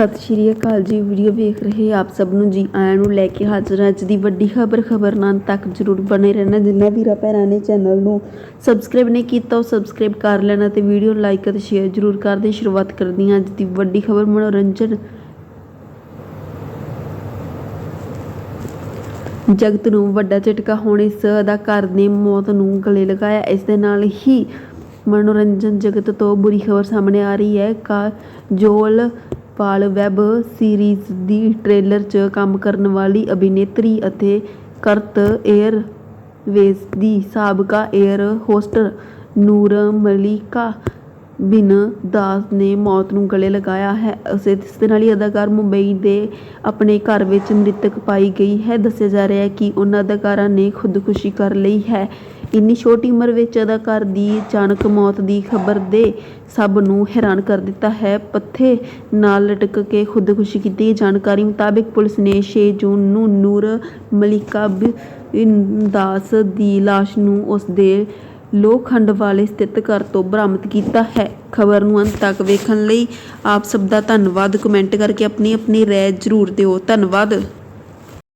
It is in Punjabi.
ਸਤਿ ਸ਼੍ਰੀ ਅਕਾਲ ਜੀ। ਵੀਡੀਓ ਵੇਖ ਰਹੇ ਆਪ ਸਭ ਨੂੰ ਜੀ। ਆਇਆਂ ਨੂੰ ਲੈ ਕੇ ਹਾਜ਼ਰ ਅੱਜ ਦੀ ਵੱਡੀ ਖਬਰ। ਖਬਰ ਤੱਕ ਜਰੂਰ ਬਣੇ ਰਹਿਣਾ। ਜਿੰਨਾ ਵੀਰਾਂ ਭੈਣਾਂ ਨੇ ਚੈਨਲ ਨੂੰ ਸਬਸਕ੍ਰਾਈਬ ਨਹੀਂ ਕੀਤਾ, ਉਹ ਸਬਸਕ੍ਰਾਈਬ ਕਰ ਲੈਣਾ ਤੇ ਵੀਡੀਓ ਲਾਈਕ ਅਤੇ ਸ਼ੇਅਰ ਜਰੂਰ ਕਰ ਸ਼ੁਰੂਆਤ ਕਰਦੀ ਹਾਂ ਅੱਜ ਦੀ ਵੱਡੀ ਖਬਰ। ਮਨੋਰੰਜਨ। ਜਗਤ ਨੂੰ ਵੱਡਾ ਝਟਕਾ ਹੋਣ ਇਸ ਅਦਾਕਾਰ ਨੇ ਮੌਤ ਨੂੰ ਗਲੇ ਲਗਾਇਆ। ਇਸ ਦੇ ਨਾਲ ਹੀ ਮਨੋਰੰਜਨ ਜਗਤ ਤੋਂ ਬੁਰੀ ਖਬਰ ਸਾਹਮਣੇ ਆ ਰਹੀ ਹੈ। ਕਾ ਜੋਲ ਪਾਲ ਵੈੱਬ ਸੀਰੀਜ਼ ਦੀ ਟ੍ਰੇਲਰ 'ਚ ਕੰਮ ਕਰਨ ਵਾਲੀ ਅਭਿਨੇਤਰੀ ਅਤੇ ਕਰਤ ਏਅਰਵੇਜ਼ ਦੀ ਸਾਬਕਾ ਏਅਰ ਹੋਸਟਰ ਨੂਰਮਲਿਕਾ ਬਿਨ ਦਾਸ ਨੇ ਮੌਤ ਨੂੰ ਗਲੇ ਲਗਾਇਆ ਹੈ। ਉਸੇ ਇਸ ਦੇ ਨਾਲ ਹੀ ਅਦਾਕਾਰ ਮੁੰਬਈ ਦੇ ਆਪਣੇ ਘਰ ਵਿੱਚ ਮ੍ਰਿਤਕ ਪਾਈ ਗਈ ਹੈ। ਦੱਸਿਆ ਜਾ ਰਿਹਾ ਹੈ ਕਿ ਉਹਨਾਂ ਅਦਾਕਾਰਾਂ ਨੇ ਖੁਦਕੁਸ਼ੀ ਕਰ ਲਈ ਹੈ। ਇੰਨੀ ਛੋਟੀ ਉਮਰ ਵਿੱਚ ਅਦਾਕਾਰ ਦੀ ਅਚਾਨਕ ਮੌਤ ਦੀ ਖਬਰ ਦੇ ਸਭ ਨੂੰ ਹੈਰਾਨ ਕਰ ਦਿੱਤਾ ਹੈ। ਪੱਥੇ ਨਾਲ ਲਟਕ ਕੇ ਖੁਦਕੁਸ਼ੀ ਕੀਤੀ। ਜਾਣਕਾਰੀ ਮੁਤਾਬਿਕ ਪੁਲਿਸ ਨੇ ਛੇ ਜੂਨ ਨੂੰ ਨੂਰ ਮਲਿਕਾ ਦਾਸ ਦੀ ਲਾਸ਼ ਨੂੰ ਉਸ ਦੇ ਲੋਖੰਡ ਵਾਲੇ ਸਥਿਤ ਘਰ ਤੋਂ ਬਰਾਮਦ ਕੀਤਾ ਹੈ। ਖਬਰ ਨੂੰ ਅੰਤ ਤੱਕ ਵੇਖਣ ਲਈ ਆਪ ਸਭ ਦਾ ਧੰਨਵਾਦ। ਕਮੈਂਟ ਕਰਕੇ ਆਪਣੀ ਆਪਣੀ ਰਾਏ ਜ਼ਰੂਰ ਦਿਓ। ਧੰਨਵਾਦ।